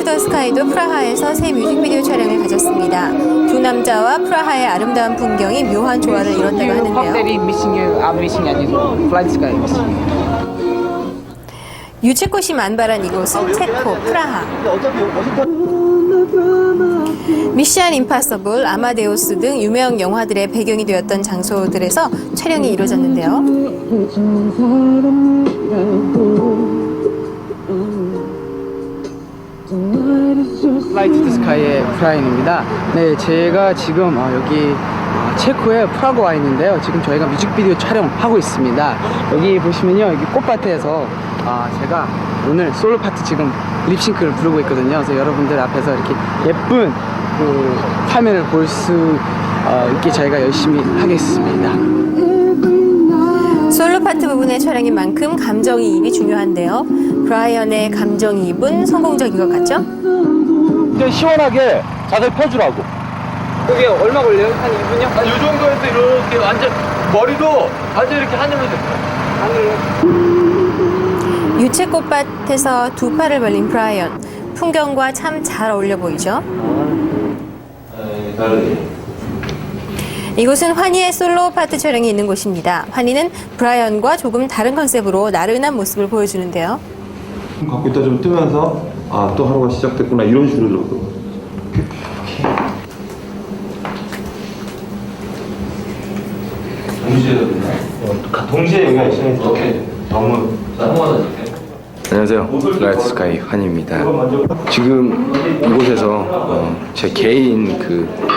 투더 스카이도 프라하에서 새 뮤직비디오 촬영을 가졌습니다. 두 남자와 프라하의 아름다운 풍경이 묘한 조화를 이뤘다고 하는데요. 유채꽃이 만발한 이곳은 체코 프라하. 미션 임파서블, 아마데우스 등 유명 영화들의 배경이 되었던 장소들에서 촬영이 이루어졌는데요. To the Sky의 프라인입니다. 네, 제가 지금 어, 여기 어, 체코의 프라고 와 있는데요. 지금 저희가 뮤직비디오 촬영하고 있습니다. 여기 보시면요, 여기 꽃밭에서 아, 제가 오늘 솔로 파트 지금 립싱크를 부르고 있거든요. 그래서 여러분들 앞에서 이렇게 예쁜 그 화면을 볼 수 있게 저희가 열심히 하겠습니다. 솔로 파트 부분의 촬영인 만큼 감정이입이 중요한데요. 브라이언의 감정이입은 성공적인 것 같죠? 그냥 시원하게 자세 펴주라고. 그게 얼마 걸려요? 한 2분이요? 한 이 정도에서 이렇게 완전 머리도 완전 이렇게 하늘로 됐어요. 유채꽃밭에서 두 팔을 벌린 브라이언. 풍경과 참 잘 어울려 보이죠? 이 곳은 환희의 솔로 파트 촬영이 있는 곳입니다. 환희는 브라이언과 조금 다른 컨셉으로 나른한 모습을 보여주는데요. 갖고 있다 좀 뜨면서 아 또 하루가 시작됐구나 이런 식으로 들어도 동시에 여기가 있으니까 너무 안녕하세요. 라이트 스카이 환입니다. 지금 이곳에서 어, 제 개인 그 뭐,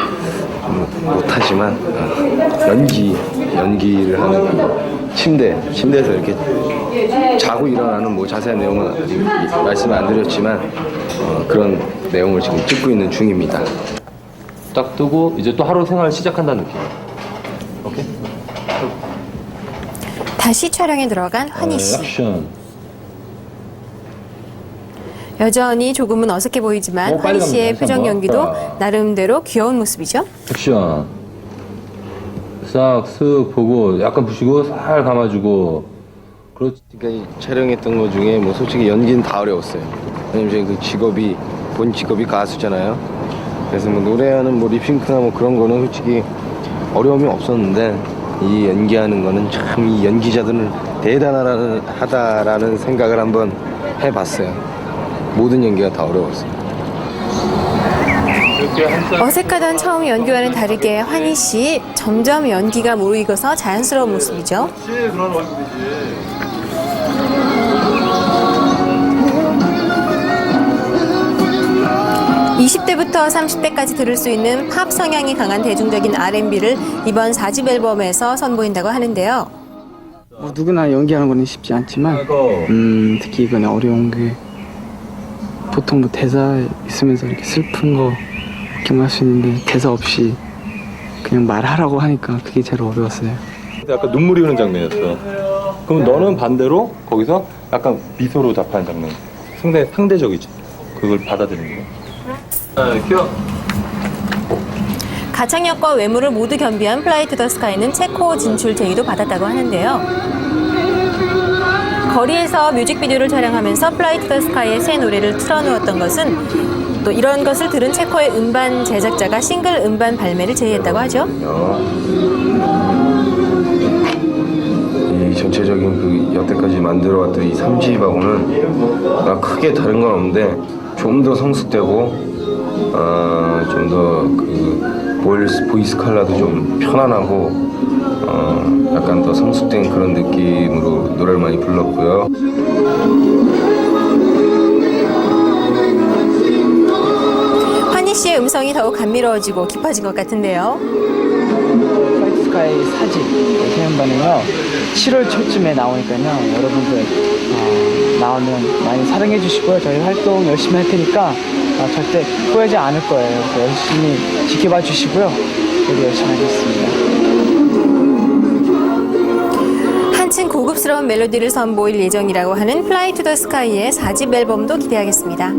못하지만 어, 연기 연기를 하는 그 침대 침대에서 이렇게 자고 일어나는 뭐 자세한 내용은 아직 말씀을 안 드렸지만 어, 그런 내용을 지금 찍고 있는 중입니다. 딱 뜨고 이제 또 하루 생활 시작한다는 느낌. 오케이. 다시 촬영에 들어간 환희 씨. 액션. 여전히 조금은 어색해 보이지만 어, 빨리 환희 씨의 갑니다. 표정. 연기도 아. 나름대로 귀여운 모습이죠. 액션. 싹쓱 보고 약간 부시고 살 감아주고. 그렇지. 그러니까 이 촬영했던 것 중에 뭐 솔직히 연기는 다 어려웠어요. 왜냐면 제그 직업이 본 직업이 가수잖아요. 그래서 뭐 노래하는 뭐 립싱크나 뭐 그런 거는 솔직히 어려움이 없었는데 이 연기하는 거는 참 이 연기자들은 대단하다는 하다라는 생각을 한번 해봤어요. 모든 연기가 다 어려웠어요. 어색하던 처음 연기와는 다르게 환희 씨 점점 연기가 무르익어서 자연스러운 모습이죠. 20대부터 30대까지 들을 수 있는 팝 성향이 강한 대중적인 R&B를 이번 4집 앨범에서 선보인다고 하는데요. 뭐 누구나 연기하는 거는 쉽지 않지만 음, 특히 이건 어려운 게 보통 뭐 대사 있으면서 이렇게 슬픈 거 경험할 수 있는데 대사 없이 그냥 말하라고 하니까 그게 제일 어려웠어요. 약간 눈물이 흐르는 장면이었어 그럼 너는 반대로 거기서 약간 미소로 답하는 장면 상대 상대적이지? 그걸 받아들이는 거 아, 귀여워 가창력과 외모를 모두 겸비한 플라이 투 더 스카이는 체코 진출 제의도 받았다고 하는데요. 거리에서 뮤직비디오를 촬영하면서 플라이 투더 스카이의 새 노래를 틀어놓았던 것은 또 이런 것을 들은 체코의 음반 제작자가 싱글 음반 발매를 제의했다고 하죠. 이 전체적인 그 여태까지 만들어왔던 이 3집하고는 아, 크게 다른 건 없는데 좀 더 성숙되고 아, 좀더그 보이스, 보이스 칼라도 좀 편안하고 어, 약간 더 성숙된 그런 느낌으로 노래를 많이 불렀고요. 환희 씨의 음성이 더욱 감미로워지고 깊어진 것 같은데요. 플라이트 스카이 사집 공연반은요 7월 초쯤에 나오니까요 여러분들 어, 나오면 많이 사랑해 주시고요 저희 활동 열심히 할 테니까 어, 절대 후회하지 않을 거예요 그래서 열심히 지켜봐 주시고요 저도 열심히 하겠습니다 한층 고급스러운 멜로디를 선보일 예정이라고 하는 플라이 투 더 스카이의 4집 앨범도 기대하겠습니다.